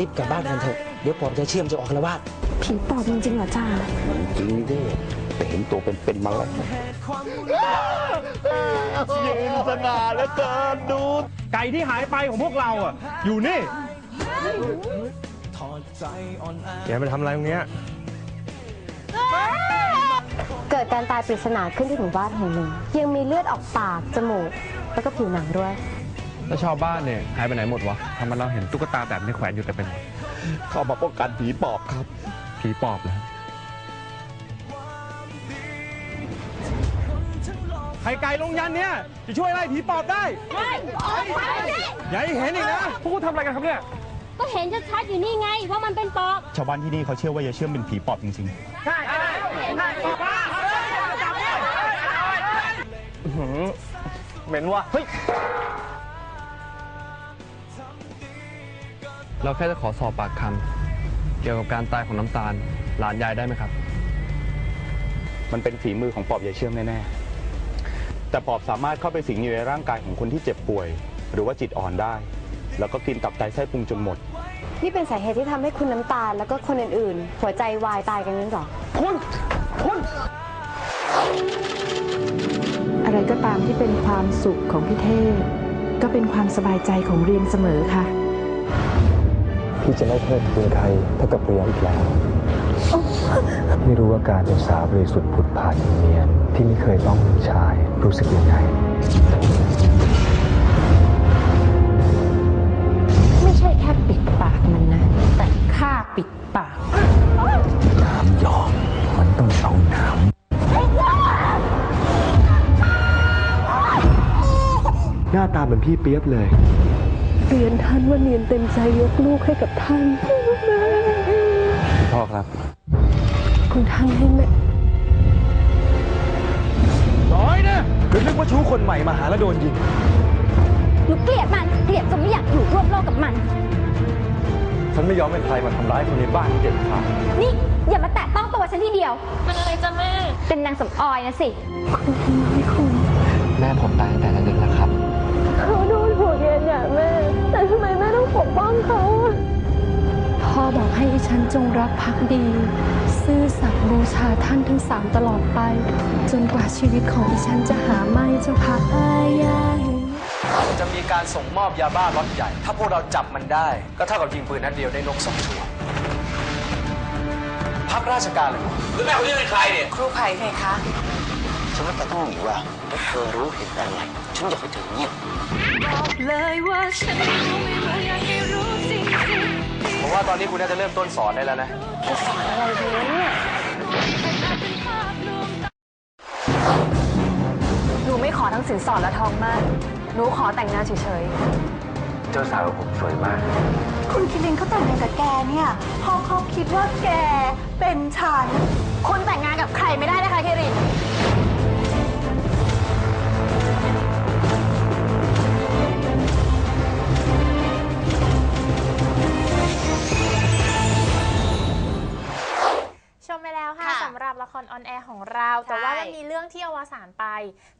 รีบกลับบ้านกันเถอะ เดี๋ยวปอบจะเชื่อมจะออกละวาดผีปอบจริงๆเหรอจ้าจริงดิแต่เห็นตัวเป็นๆมาแล้วเหตุความรุนแรงยืนสง่าแล้วเกินดู ไก่ที่หายไปของพวกเราอะ อยู่นี่ถอดใจอ่อนแอแกไปทำอะไรตรงเนี้ยเกิดการตายปริศนาขึ้นที่หมู่บ้านแห่งหนึ่ง ยังมีเลือดออกปาก จมูก แล้วก็ผิวหนังด้วย แล้วชาวบ้านเนี่ยหายไปไหนหมดวะทำไมเราเห็นตุ๊กตาแบบนี้แขวนอยู่แต่เป็นเข้ามาป้องกันผีปอบครับ ผีปอบนะไข่ไก่ลงยันเนี่ยจะช่วยไล่ผีปอบได้อย่าให้เห็นอีกนะพวกคุณทำอะไรกันครับเนี่ย ก็เห็นชัดๆอยู่นี่ไงว่ามันเป็นปอบ ชาวบ้านที่นี่เขาเชื่อว่ายายเชื่อมเป็นผีปอบจริงเหม็นว่ะ เฮ้ย เราแค่จะขอสอบปากคำเกี่ยวกับการตายของน้ำตาล หลานยายได้ไหมครับๆมันเป็นฝีมือของปอบยายเชื่อมแน่ๆ แต่ปอบสามารถเข้าไปสิงอยู่ในร่างกายของคนที่เจ็บป่วย หรือว่าจิตอ่อนได้ แล้วก็กินตับไตไส้พุงจนหมด นี่เป็นสาเหตุที่ทำให้คุณน้ำตาลแล้วก็คนอื่นๆ หัวใจวายตายกันนั่นหรออะไรก็ตามที่เป็นความสุขของพี่เทพก็เป็นความสบายใจของเรียนเสมอค่ะ พี่จะไม่เทิดทูนใครเท่ากับเรียอีกแล้ว ไม่รู้ว่าการเป็นสาวบริสุทธิ์ผุดผ่านเนียนๆที่ไม่เคยต้องชายรู้สึกยังไง ไม่ใช่แค่ปิดปากมันนะ แต่ข้าปิดปาก น้ำหยอกมันต้องเอาน้หน้าตาเหมือนพี่เปียบเลย เรียนท่านว่าเนียนเต็มใจยกลูกให้กับท่านพ่อครับ คุณท่านให้แม่น้อยนะคือนึกว่าชู้คนใหม่มาหาแล้วโดนยิงหนูเกลียดมัน เกลียดจนไม่อยากอยู่ร่วมโลกกับมัน ฉันไม่ยอมให้ใครมาทำร้ายคนในบ้านนี้เด็ดขาดนี่ อย่ามาแตะต้องตัวฉันทีเดียวมันอะไรจ้ะแม่ เป็นนางสำออยนะสิแม่ผมตายตั้งแต่เด็ก แม่แต่ทำไมแม่ต้องปกป้องเขาอะพ่อบอกให้ดิฉันจงรักภักดี ซื่อสัตย์บูชาท่านทั้งสามตลอดไป จนกว่าชีวิตของดิฉันจะหาไม่เจ้าค่ะอายาจะมีการส่งมอบยาบ้าล็อตใหญ่ ถ้าพวกเราจับมันได้ ก็เท่ากับยิงปืนนัดเดียวได้นกสองตัวพักราชการเลยเหรอแล้วแม่คนนี้เป็นใครเนี่ยครูไผ่ไงคะ ฉันว่าแต่ต้องหนีว่าถ้าเธอรู้เห็นอะไร ฉันอยากให้เธอเงียบผมว่าตอนนี้คุณน่าจะเริ่มต้นสอนได้แล้วนะหนูไม่ขอทั้งสินสอดและทองมาก หนูขอแต่งงานเฉยเจ้าสาวผมสวยมาก คุณคิรินเขาแต่งงานกับแกเนี่ยเพราะเขาคิดว่าแกเป็นฉัน คุณแต่งงานกับใครไม่ได้นะคะเคริน สานไป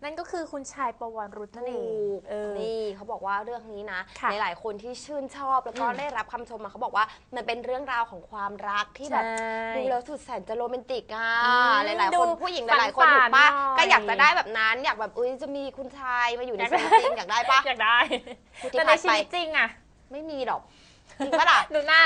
นั่นก็คือคุณชายประวรรุษนั่นเองเออ นี่เขาบอกว่าเรื่องนี้นะค่ะหลายๆคนที่ชื่นชอบแล้วก็อืม ได้รับคำชมมาเขาบอกว่ามันเป็นเรื่องราวของความรักที่แบบใช่ ดูแล้วสุดแสนจะโรแมนติกอะอืมหลายๆคนดูผู้หญิงหฝันลายๆคนถูกปะๆหน่อย ก็อยากจะได้แบบนั้น อยากแบบอุ้ยจะมีคุณชายมาอยู่ในอยากชีได้วิตจริงอยากได้ปะอยากได้พูดที่แต่ในผ่านชีไปวิตจริงอะ ไม่มีหรอก จริงปะล่ะ ดูหน้า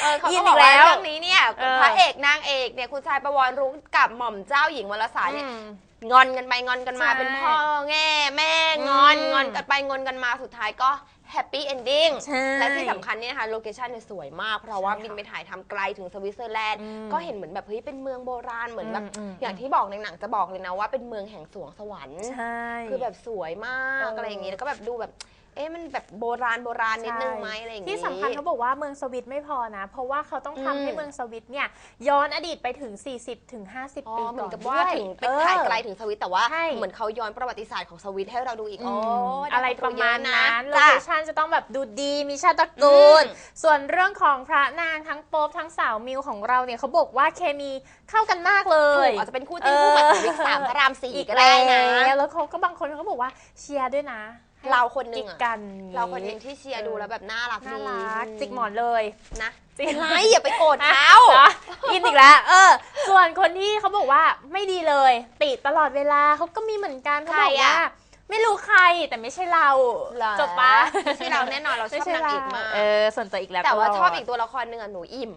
เออเขายิก็นบอีอกกว่าแล้วเรื่องนี้เนี่ยเออพระเอกนางเอกเนี่ยคุณชายประวรรุ้กับหม่อมเจ้าหญิงวรสาเนี่ยอืมงอนกันไปงอนกันมาใช่เป็นพ่อแง่แม่งอนอืม งอนกันไปงอนกันมาสุดท้ายก็แฮปปี้เอนดิ้งใช่ และที่สำคัญเนี่ยนะคะโลเคชันเนี่ยสวยมาก เพราะว่าใช่ค่ะบินไปถ่ายทำไกลถึงสวิตเซอร์แลนด์อืมก็เห็นเหมือนแบบเฮ้ยเป็นเมืองโบราณเหมือนแบบอืมอืม อย่างที่บอกในหนังจะบอกเลยนะว่าเป็นเมืองแห่งสวงสวรรค์ ใช่ คือแบบสวยมากเออออะไรอย่างงี้แล้วก็แบบดูแบบ เอ๊ะมันแบบโบราณโบราณนิดนึงไหมอะไรอย่างงี้ ที่สำคัญเขาบอกว่าเมืองสวิตไม่พอนะ เพราะว่าเขาต้องอืมทำให้เมืองสวิตเนี่ยย้อนอดีตไปถึง 40ถึง50อ๋อปีเหมืก่ออนนกับว่าด้วยถึงเป็นถ่ายไกลเออ ถึงสวิตแต่ว่า ใช่ เหมือนเขาย้อนประวัติศาสตร์ของสวิตให้เราดูอีกอือ๋อมได้อะไรประมาณนั้นโลจ้ะ เคชั่นจะต้องแบบดูดีมีชาติตระกูล อืม ส่วนเรื่องของพระนางทั้งโป๊ปทั้งสาวมิวของเราเนี่ยเขาบอกว่าเคมีเข้ากันมากเลถูย กอาจจะเป็นคู่จิ้นคู่หมัดของวิกสามพระรามสี่อีกก็แล้ได้นะวแล้วเขาก็บางคนเขาบอกว่าเชียร์ด้วยนะให้ เราคนหนึ่งจิกอะกันเราคนหนึงที่เชียร์ดูแล้วแบบน่ารักน่าดีรักจิกหมอนเลย นะจิกเป็นไรอย่าไปโกรธเขาเหรออินอีกแล้ว เออ ส่วนคนที่เขาบอกว่าไม่ดีเลย ติตลอดเวลาเขาก็มีเหมือนกันเขาบอกใครว่าอะไม่รู้ใครแต่ไม่ใช่เราเหรอจบปะไม่ใช่เราแน่นอนเราชอบไม่ในางเอกมากเออส่วนตัวอีกแล้วแต่ว่าตลดชอบอีกตัวละครหนึ่งอะหนูอิ่ม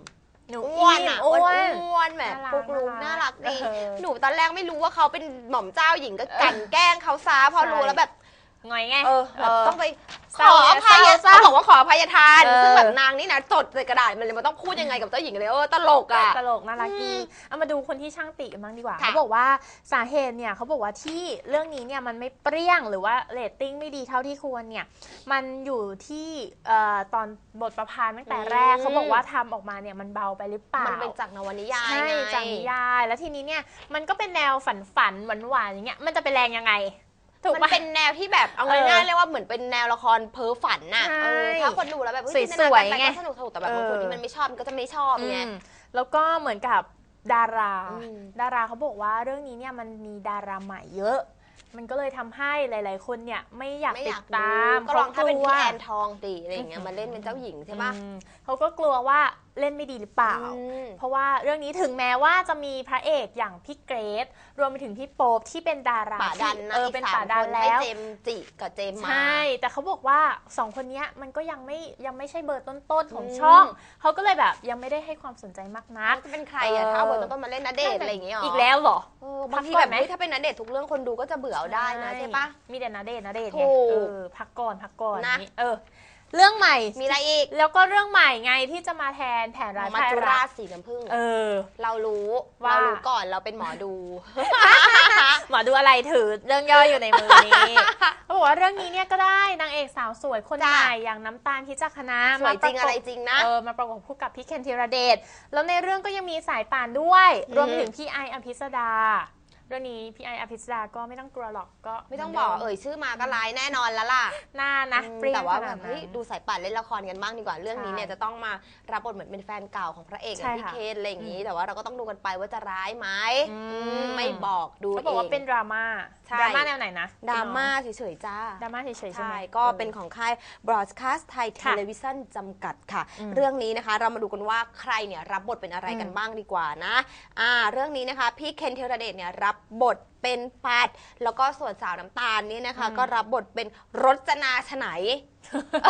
หนูอ้วนอะอ้อ้ววนนอ้วนแบบน่ารักปุกลุกน่าน่ารัรักกดี เออ หนูตอนแรกไม่รู้ว่าเขาเป็นหม่อมเจ้าหญิงก็กลันแกล้งเขาซาพอใช่รู้แล้วแบบ งอยไงเออแบบต้องไปขเศร้าออภัยเศร้าเขาบอกว่าขออภัยทานเออซึ่งแบบนางนี่นะจดใส่กระดาษมันเลยมันต้องพูดยังไงกับเจ้าหญิงเลยเออตลกอะตลกน่ารักดีเอามาดูคนที่ช่างติกันบ้างดีกว่าค่ะเขาบอกว่าสาเหตุเนี่ยเขาบอกว่าที่เรื่องนี้เนี่ยมันไม่เปรี้ยงหรือว่าเรตติ้งไม่ดีเท่าที่ควรเนี่ยมันอยู่ที่เอ่อตอนบทประพันธ์ตั้งแต่แรกเขาบอกว่าทำออกมาเนี่ยมันเบาไปหรือเปล่ามันเป็นจากนวนิยายใช่ไงจากนิยาย แล้วทีนี้เนี่ยมันก็เป็นแนวฝันฝันหวานหวานๆอย่างเงี้ยมันจะไปแรงยังไง ถูกมันปะ เป็นแนวที่แบบเอาเออง่ายๆเรียกว่าเหมือนเป็นแนวละครเพ้อฝันน่ะใช่เออถ้าคนดูแล้วแบบเฮ้สวยๆจินตนาการปไงก็สนุกสนุกแต่แบบบางคนเออที่มันไม่ชอบมันก็จะไม่ชอบไง อืมแล้วก็เหมือนกับดารา อืม ดาราเขาบอกว่าเรื่องนี้เนี่ยมันมีดาราใหม่เยอะ มันก็เลยทำให้หลาย ๆ คนเนี่ยไม่อยากไม่ติอดยากตามก็ลองถ้าเป็นกลัพี่วแอนทองตีอะไรอย่างเงี้ยมาเล่นเป็นเจ้าหญิงใช่ปะ อืมเขาก็กลัวว่า เล่นไม่ดีหรือเปล่า อืม เพราะว่าเรื่องนี้ถึงแม้ว่าจะมีพระเอกอย่างพี่เกรซรวมไปถึงพี่โป๊ปที่เป็นดาราป่าดันที่นะเอออีกเป็นสามป่าดัคนนแล้ให้วเจมส์จิกับเจมส์มา ใช่ แต่เขาบอกว่าสองคนเนี้ยมันก็ยังไม่ยังไม่ใช่เบอร์ต้นๆของอืม ช่อง เขาก็เลยแบบยังไม่ได้ให้ความสนใจมากนัก จะเป็นใครอะถ้าเอาบทต้นๆมาเล่นนาเดชน์อะไรอย่างเงี้ยหรอีกแล้วเหรอ เออบางทีพักก่แบอนบไหม เฮ้ยถ้าเป็นนาเดชน์ทุกเรื่องคนดูก็จะเบื่อเอาได้นะใช่ปะ มีแต่นาเดชน์นาเดชน์ถูไงกเออพักก่อนพักก่อนนะ นี่เออ เรื่องใหม่ มีอะไรอีกแล้วก็เรื่องใหม่ไงที่จะมาแทนแผนร้ายมัจพายจุรัรากชสีน้ำผึ้งเออ เรารู้ว่าเรารู้ก่อนเราเป็นหมอดู หมอดูอะไรถือเรื่องย่อยอยู่ในมือนี้เขาบอกว่าเรื่องนี้เนี่ยก็ได้นางเอกสาวสวยคนจ้ะใหม่อย่างน้ำตาลพิจักคณะสวยจริงมาปกบอะไรจริงนะเออมาประกบคู่กับพี่เคนธีรเดชแล้วในเรื่องก็ยังมีสายป่านด้วยอืมรวมไปถึงพี่ไออภิสดา เรื่องนี้พี่ไออภิสดาก็ไม่ต้องกลัวหรอกก็ไม่ต้องบอกเอ่ยชื่อมาก็ร้ายแน่นอนแล้วล่ะหน้านะอืมเปรี้ยงแต่ว่าขแบนาดบนั้เฮ้ยนดูสายป่านเล่นละครกันบ้างดีกว่าเรื่องนี้เนี่ยใช่จะต้องมารับบทเหมือนเป็นแฟนเก่าของพระเอกอย่างใช่พี่ค่ะเคนอะไรอย่างนี้ แต่ว่าเราก็ต้องดูกันไปว่าจะร้ายไหมอืม อืมไม่บอกดูเขาบอกว่าเงเป็นดราม่าใช่ ดราม่าแนวไหนนะดราม่าเฉยๆจ้า ดราม่าเฉยๆใช่ใช่ไหมก็เป็นของค่าย Broadcast Thai ค่ะ Television จำกัดค่ะ อืมเรื่องนี้นะคะ เรามาดูกันว่าใครเนี่ยรับบทเป็นอะไรกันอืมบ้างดีกว่านะอ่าเรื่องนี้นะคะ พี่เคนเทระเดชเนี่ยรับบท เป็นปัด แล้วก็ส่วนสาวน้ำตาลนี่นะคะ ก็รับบทเป็นรจนาฉไน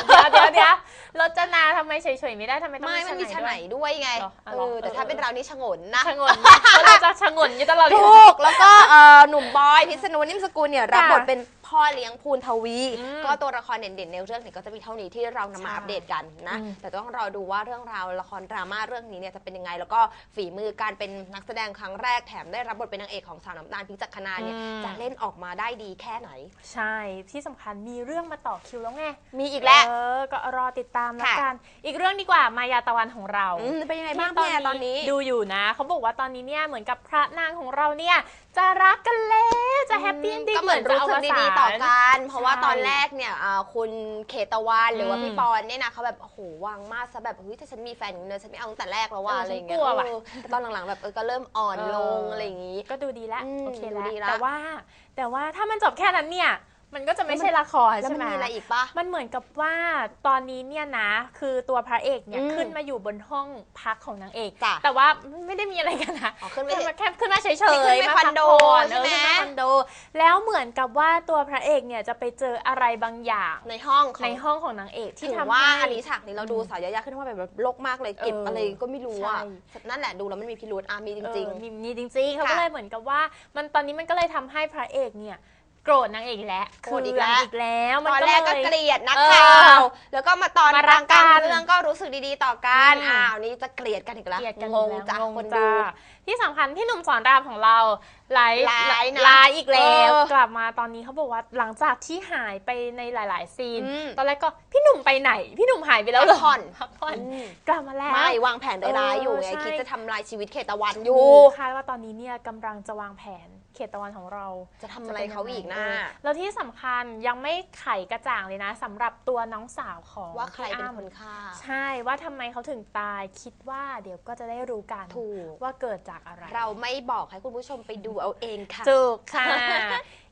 เดี๋ยวเดี๋ยวเดี๋ยวรจนาทำไมเฉยๆไม่ได้ทำไมต้องไม่ มันมีฉไนด้วย ด้วยไง เหรออ๋อเอเหรออ แต่เออถ้าเป็นเรานี่ฉงนนะ ชะงนนะเพราะเราจะชะงนอยู่ตลอดเวลา ถูก แล้วก็เอ่อหนุ่มบอย พิษณุนิ่มสกุลเนี่ยรับบทเป็นพ่อเลี้ยงภูนทวี อืมก็ตัวละครเด่นๆ ในเรื่องเนี่ยก็จะมีเท่านี้ที่เรานำมาใช่อัปเดตกันนะ อืม แต่ต้องรอดูว่าเรื่องราวละครดราม่าเรื่องนี้เนี่ยจะเป็นยังไง แล้วก็ฝีมือการเป็นนักแสดงครั้งแรกแถมได้รับบทเป็นนางเอกของสาวน้ำตาลพิจักคณาเนี่ย จะเล่นออกมาได้ดีแค่ไหน ใช่ที่สำคัญมีเรื่องมาต่อคิวแล้วไงมีอีกแล้ว เออก็รอติดตามแล้วค่ะกัน อีกเรื่องดีกว่ามายาตะวันของเราอืมเป็นยังไงบ้างที่พี่แอร์ตอนนี้ ดูอยู่นะเขาบอกว่าตอนนี้เนี่ยเหมือนกับพระนางของเราเนี่ยจะรักกันแล้ว จะแฮปปี้เอนดิ้งก็เหมือนรู้สึกดีๆต่อกัน เพราะว่าใช่ตอนแรกเนี่ยอ่าคุณเคตะวันหรือว่าอืมพี่ปอนเนี่ยนะเขาแบบโอ้โหวางมาดซะแบบเฮ้ยถ้าฉันมีแฟนอย่างนี้เลยฉันไม่เอาตั้งแต่แรกแล้วว่าเอออะไรอย่างเงี้ยฉันกลัวว่ะ เออแต่ตอนหลังๆแบบเออก็เริ่มอ่อนเออลงอะไรอย่างงี้ ก็ดูดีแล้วอืมโอเคดูแล้วดีละแต่ว่า แต่ว่าถ้ามันจบแค่นั้นเนี่ย มันก็จะไม่ใช่ละครแล้วใช่มันไหม มีอะไรอีกปะ มันเหมือนกับว่าตอนนี้เนี่ยนะ คือตัวพระเอกเนี่ยอืมขึ้นมาอยู่บนห้องพักของนางเอก จ้ะแต่ว่าไม่ได้มีอะไรกันนะอ๋อขึ้นไปขึ้นมาแค่ขึ้นมาเฉยๆขึ้นไปมาคอนโดพักผ่ใช่ไหม เออขึ้นมาคอนโด แล้วเหมือนกับว่าตัวพระเอกเนี่ยจะไปเจออะไรบางอย่างในห้องของในห้องของนางเอกที่ถึงทำว่าให้ อันนี้ฉากนี้เราดูสาวยายาขึ้นมาแบบโลกมากเลยเก็บเออออะไรก็ไม่รู้อะใช่นั่นแหละดูแล้วมันมีพิรุธอะมีจริง เออมีมีจริงๆเขาก็ค่ะเลยเหมือนกับว่า มันตอนนี้มันก็เลยทำให้พระเอกเนี่ย โกรธนางเอกอีกแล้วโกรธอีกแล้ว เคืงอีกแล้วมันตอนแรกก็เลยเกลียดนักเออข่าวแล้วก็มาตอนมารักกลางกันเรื่องก็รู้สึกดีๆต่อกันอืม อ้าวนี่จะเกลียดกันอีกแล้วเกลียดกันงงอีกจ้ะแล้วคนจ้าดูที่สำคัญพี่หนุ่มสอนรามของเราไลฟ์ไลฟ์นะไลฟ์อีกแล้ว เออกลับมาตอนนี้เขาบอกว่าหลังจากที่หายไปในหลาย ๆ ซีน อืม ตอนแรกก็พี่หนุ่มไปไหน พี่หนุ่มหายไปแล้วเหรพักผ่อน พักผ่อนอืมกลับมาแล้ว ไม่วางแผนร้ายๆอยู่ไงเออใช่ คิดจะทำลายชีวิตเขตตะวันอดูยู่ คาดว่าตอนนี้เนี่ยกำลังจะวางแผนเขตตะวันของเราจะทำอะไรเขาอีกนะเแล้วที่สำคัญยังไม่ไขกระจ่างเลยนะสำหรับตัวน้องสาวของว่าใครเป็นพี่อ้ำคนฆ่า ใช่ว่าทำไมเขาถึงตายคิดว่าเดี๋ยวก็จะได้รู้กันถูกว่าเกิดจากอะไร เราไม่บอกให้คุณผู้ชมไปดูเอาเองค่ะจุกค่ะ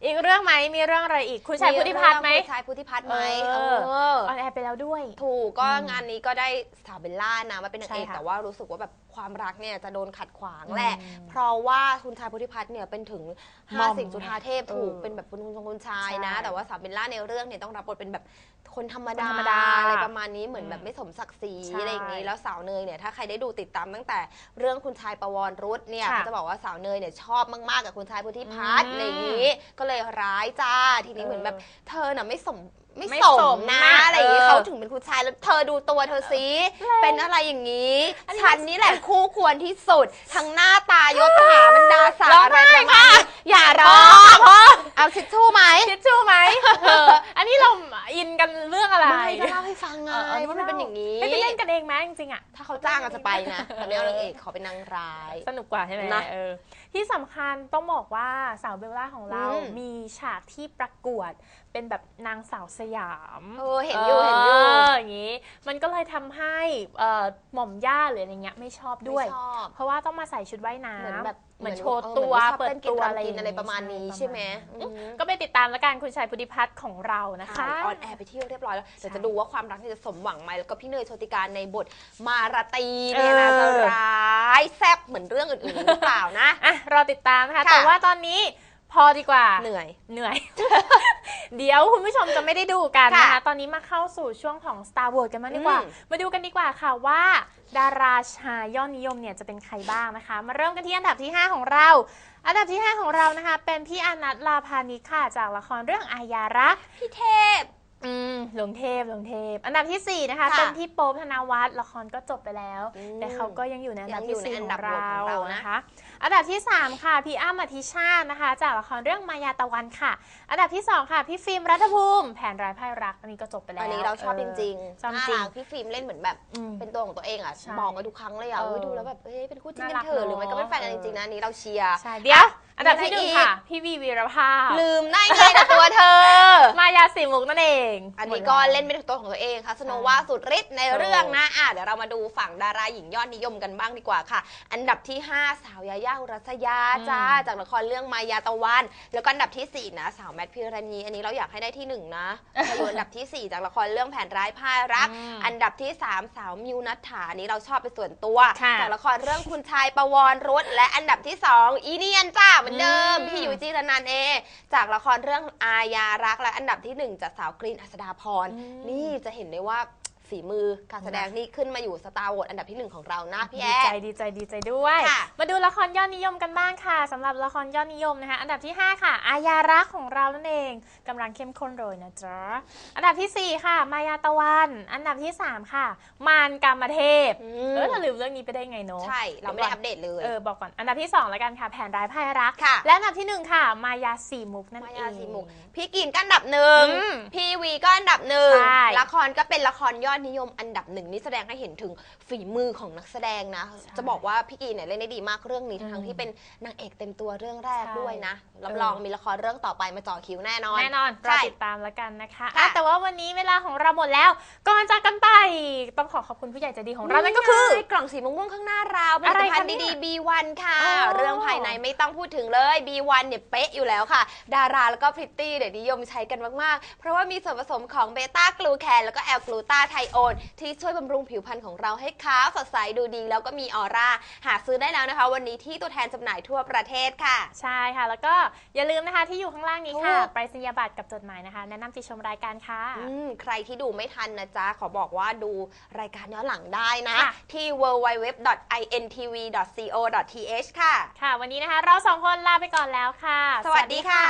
อีกเรื่องไหมมีเรื่องอะไรอีกคุณชายพุทธิพัฒน์ไหมคุณชายพุทธิพัฒน์ไหมเอเอออออนแอร์ไปแล้วด้วย ถูกก็อืมงานนี้ก็ได้สาวเบลล่านะมาเป็นนางเอกใช่ค่ะแต่ว่ารู้สึกว่าแบบ ความรักเนี่ยจะโดนขัดขวางอืมแหละ เพราะว่าคุณชายพุทธิพัฒน์เนี่ยเป็นถึงหม่อมห้าสิ่งจุฑาเทพถูกเออเป็นแบบคุณชงคุณชายนะใช่แต่ว่าสาวเบลล่าในเรื่องเนี่ยต้องรับบทเป็นแบบคนธรรมดาคนธรรมดาอะไรประมาณนี้เหมือนอืมแบบไม่สมศักดิ์ศรีใช่อะไรอย่างนี้แล้วสาวเนยเนี่ยถ้าใครได้ดูติดตามตั้งแต่เรื่องคุณชายประวรรุษเนี่ยค่ะเขาจะบอกว่าสาวเนยเนี่ยชอบมากๆกับคุณชายพุทธิพัฒน์อืมอะไรอย่างนี้ ก็เลยร้ายจ้าทีนี้เหมือนแบบเธอน่ะไม่สม ไม่ไม่สสมมนะนะอะไรอย่างนี้เออเขาถึงเป็นผู้ชายแล้วเธอดูตัวเธอสิเป็นอะไรอย่างนี้ ฉันนี่แหละคู่ควรที่สุด ทั้งหน้าตายศถาบรรดาศักดิ์อะไรประมาณนี้อย่าร้องเอาทิชชู่ไหมทิชชู่ ริงๆอะถ้าเขาจ้างอาจจะไปนะแต่ไม่เอานางเอกขอเป็นนางร้าย สนุกกว่าใช่ไหมนะเออที่สำคัญต้องบอกว่าสาวเบลล่าของเรา อืม มีฉากที่ประกวดเป็นแบบนางสาวสยามเออเห็นอยู่เห็นอยู่อย่างนี้ มันก็เลยทำให้เอ่อหม่อมย่าหรืออะไรเงี้ยไม่ชอบด้วย ไม่ชอบเพราะว่าต้องมาใส่ชุดว่ายน้ำ เหมือนแบบ เหมือนเหมือนโชว์เออตัวเหมือนชอบเปิดเต้นกินตัวรำอะไรกินอะไรประมาณนี้ใช่ไหมประาณอืมก็ไปติดตามแล้วกันคุณชายพุทธิพัฒน์ของเรานะคะออนแอร์ไปเที่ยวเรียบร้อยแล้วเดี๋ยวจะดูว่าความรักนี่จะสมหวังไหมแล้วก็พี่เนยโชติการในบทมาราตรีเนี่ยนะเอจะอร้ายแซ่บเหมือนเรื่องอื่นๆหรือเปล่านะอะรอติดตามนะคะค่ะแต่ว่าตอนนี้พอดีกว่าเหนื่อยเหนื่อย เดี๋ยวคุณผู้ชมจะไม่ได้ดูกันนะคะค่ะตอนนี้มาเข้าสู่ช่วงของ Star Wars กันมางดีกว่าอืมมาดูกันดีกว่าค่ะว่า ดาราชายยอดนิยมเนี่ยจะเป็นใครบ้างนะคะ มาเริ่มกันที่อันดับที่ 5 ของเรา อันดับที่ 5 ของเรานะคะ เป็นพี่อนัทลาพานิชค่ะจากละครเรื่องอาญารัก พี่เทพ อืมหลวงเทพหลวงเทพ อันดับที่ 4 นะคะค่ะเป็นพี่โป๊ปธนวัฒน์ละครก็จบไปแล้ว อืมแต่เขาก็ยังอยู่ในอันดับยังอยู่ที่ใน4อัขนดัอบงโหวตของเราเรานะ นะคะ อันดับที่ 3 ค่ะพี่อ้ำอธิชาตินะคะ จากละครเรื่องมายาตะวันค่ะ อันดับที่ 2 ค่ะ พี่ฟิล์มรัฐภูมิ แผนร้ายพ่ายรักอันนี้ก็จบไปแล้วอันนี้เราชอบจริงชอบน่าจริง รักพี่ฟิล์มเล่นเหมือนแบบ อืม เป็นตัวของตัวเองอะใช่บอกกันทุกครั้งเลยอะเออ เฮ้ยดูแล้วแบบเอ้ยเป็นคู่จิ้นน่ากัรันกเถอะ หรือไม่ก็เป็นเนอะแฟนกันจริงๆนะอันนี้เราเชียร์ ใช่เดี๋ยว อะอันดับที่หมีนึ่งอะไรอีกค่ะ พี่วีวีรภาพ ลืมได้ไงนะตัวเธอ มายาสีมุกนั่นเอง อันนี้ก็เล่นเป็นตัวของตัวเองค่ะ สโนวาสุดฤทธิ์ในเรื่องนะอะเดี๋ยวเรามาดูฝั่งดาราหญิงยอดนิยมกันบ้างดีกว่าค่ะ อันดับที่ 5 สาวยาย่าอุรัสยาจ้าอืมจากละครเรื่องมายาตะวัน แล้วก็อันดับทีสี่4นะสาวแมทพิรณีอันนี้เราอยากให้ได้ที่1นะเธออยู่อันดับทีสี่ 4 จากละครเรื่องแผนร้ายพ่ายรักอืมอันดับที่ 3 สาวมิวนัทธาอันนี้เราชอบเป็นส่วนตัวค่ะจากละครเรื่องคุณชายประวรรุษและอันดับที่ 2 อีเนียนจ้าเหมือนเดิมอืมพี่ยุ้ยจีรนันท์เองจากละครเรื่องอาญารักและอันดับที่หนึ่งจากสาวกรีนอัศดาพรอืมนี่จะเห็นได้ว่า ฝีมือการแสดงนี่ขึ้นมาอยู่สตาร์วอร์อันดับที่หนึ่งของเรานะพี่แอดีใจน ดีใจดีใจด้วย ค่ะ มาดูละครยอดนิยมกันบ้างค่ะสำหรับละครยอดนิยมนะคะ อันดับที่ 5 ค่ะ อาญารักของเรานั่นเองกำลังเข้มข้นเลยนะจ๊ะอันดับทีสี่ 4 ค่ะ มายาตะวัน อันดับที่ 3 ค่ะ มารกามเทพอืเออมเราลืมเรื่องนี้ไปได้ไงเนาะ ใช่ เราไม่ได้อัปเดตเลย เออบอกก่อนอันดับที่ 2 แล้วกันค่ะ แผนร้ายพ่ายรัก ค่ะ และอันดับทีหนึ่1 ค่ะ มายาสีมุกนั่นมาเอง ยาสีมุกพี่กินก็อันดับหนึ่งอืมพี่วีก็อันดับหนึ่งใช่ ละครก็เป็นละครยอดนิยมอันดับหนึ่งนี่แสดงให้เห็นถึงฝีมือของนักแสดงนะ จะบอกว่าพี่กีเนี่ยเล่นได้ดีมากเรื่องนี้อืมทั้งที่เป็นนางเอกเต็มตัวเรื่องแรกใช่ด้วยนะรับเออรองมีละครเรื่องต่อไปมาจ่อคิวแน่นอนแน่นอนรอใช่ติดตามแล้วกันนะคะค่ะอะแต่ว่าวันนี้เวลาของเราหมดแล้วก่อนจากกันไปต้องขอขอบคุณผู้ใหญ่ใจดีของเรานั่นก็คือไงกล่องสีม่วงๆข้างหน้าเราผลิอะไรตภัณคะฑ์เนี่ยดีๆ B1 ค่ะอ๋อเรื่องภายในไม่ต้องพูดถึงเลย B1 เนี่ยเป๊ะอยู่แล้วค่ะ ดาราแล้วก็พริตตี้เนี่ยนิยมใช้กันมากๆ เพราะว่ามีส่วนผสมของเบต้ากลูแคนแล้วก็แอลกลูตาไทโอน ที่ช่วยบำรุงผิวพรรณของเราให้ขาวสดใสดูดี แล้วก็มีออร่า หาซื้อได้แล้วนะคะ วันนี้ที่ตัวแทนจำหน่ายทั่วประเทศค่ะ ใช่ค่ะ แล้วก็อย่าลืมนะคะที่อยู่ข้างล่างนี้ค่ะถูกไปรษณียบัตรกับจดหมายนะคะ แนะนำติชมรายการค่ะ อืมใครที่ดูไม่ทันนะจ๊ะ ขอบอกว่าดูรายการย้อนหลังได้นะ ค่ะ ที่ www.intv.co.th ค่ะ ค่ะ วันนี้นะคะ เราสองคนลาไปก่อนแล้วค่ะ สวัสดีค่ะ